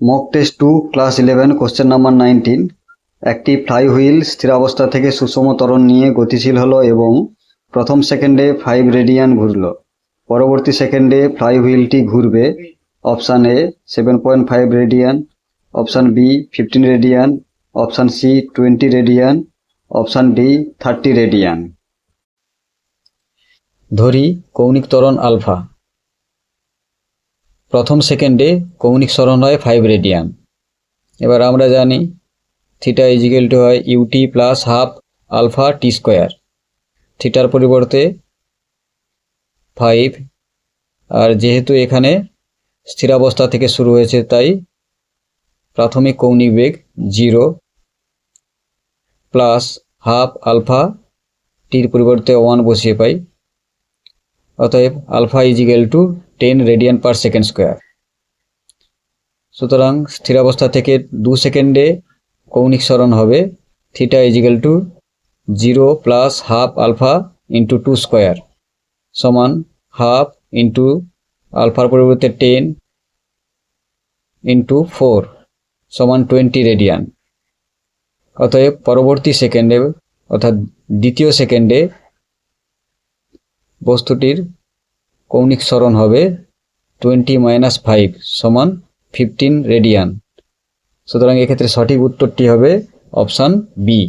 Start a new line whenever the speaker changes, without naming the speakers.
Mock test two class eleven question number nineteen একটি flywheel স্থিরাবস্থা থেকে সুষম ত্বরণ নিয়ে গতিশীল হলো এবং প্রথম সেকেন্ডে ফাইভ রেডিয়ান ঘুরল। পরবর্তী সেকেন্ডে ফ্লাইহুইলটি ঘুরবে। Option A seven point five radian option B fifteen radian option C twenty radian option D thirty radian ধরি কৌণিক ত্বরণ আলফা প্রথম সেকেন্ডে কৌণিক সরণ হয় ফাইভ রেডিয়ান এবার আমরা জানি থিটা ইজিক্যাল টু হয় u t plus half alpha t square থিটার পরিবর্তে ফাইভ আর যেহেতু এখানে স্থিরাবস্থা থেকে শুরু হয়েছে, তাই প্রাথমিক কৌণিক বেগ জিরো প্লাস হাফ আলফা টির পরিবর্তে ওয়ান বসিয়ে পাই। অতএব alpha equal to ten radian per second square. সুতরাং স্থিরাবস্থা থেকে দু সেকেন্ডে কৌণিক সরণ হবে theta equal to zero plus half alpha into two square সমান হাফ ইন্টু আলফার পরিবর্তে টেন ইন্টু ফোর সমান টোয়েন্টি রেডিয়ান অতএব পরবর্তী সেকেন্ডে অর্থাৎ দ্বিতীয় সেকেন্ডে বস্তুটির কৌণিক সরণ হবে টোয়েন্টি মাইনাস ফাইভ সমান ফিফটিন রেডিয়ান সুতরাং এক্ষেত্রে সঠিক উত্তরটি হবে অপশান বি